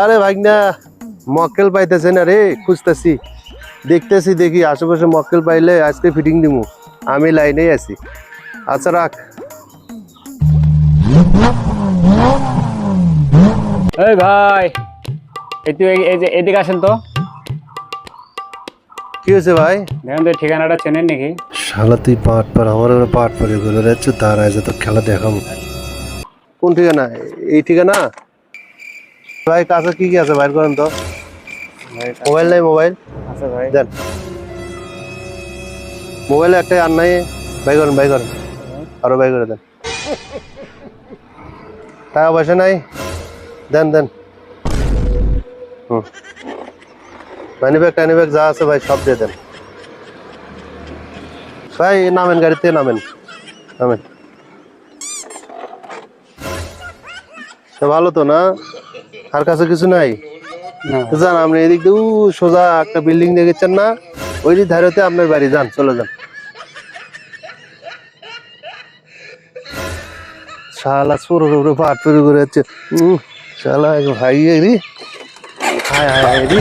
আরে ভাগনা মক্কেল পাইতেছে না রে খুঁজতেছি। দেখতেছি দেখি আশেপাশে মক্কেল পাইলে আজকে ফিটিং দিমু। আমি লাইনেই আছি। আচ্ছা রাখ। এই ভাই একটু এদিকে আসেন তো। কি হয়েছে ভাই? দেখেন তো ঠিকানাটা চেনেন নাকি? শালা তুই পাট পার আমার পাট পারে করে যাচ্ছে তার আজ তো খেলা দেখাবো। কোন ঠিকানা? এই ঠিকানা? ভাই কাছে কি কি আছে? বাইর করেন তো। মোবাইল নাই মোবাইল আচ্ছা ভাই। দেন। মোবাইলে একটা আর নাই। বাই করেন বাই করেন। আরও বাই করে দেন। টাকা পয়সা নাই? দেন দেন। হুম। মানি ব্যাগ টানি ব্যাগ যা আছে ভাই সব দিয়ে দেন। ভাই নামেন গাড়িতে নামেন। নামেন। তা ভালো তো না? আর কাছে কিছু নাই? যান আপনি এদিক দিয়ে সোজা একটা বিল্ডিং দেখেছেন না? ওই ধারেতে আপনার বাড়ি যান চলে যান। শালা সরু উপরে পাট তৈরি করে যাচ্ছে। শালা এক ভাই রে হায় হায় হায় রে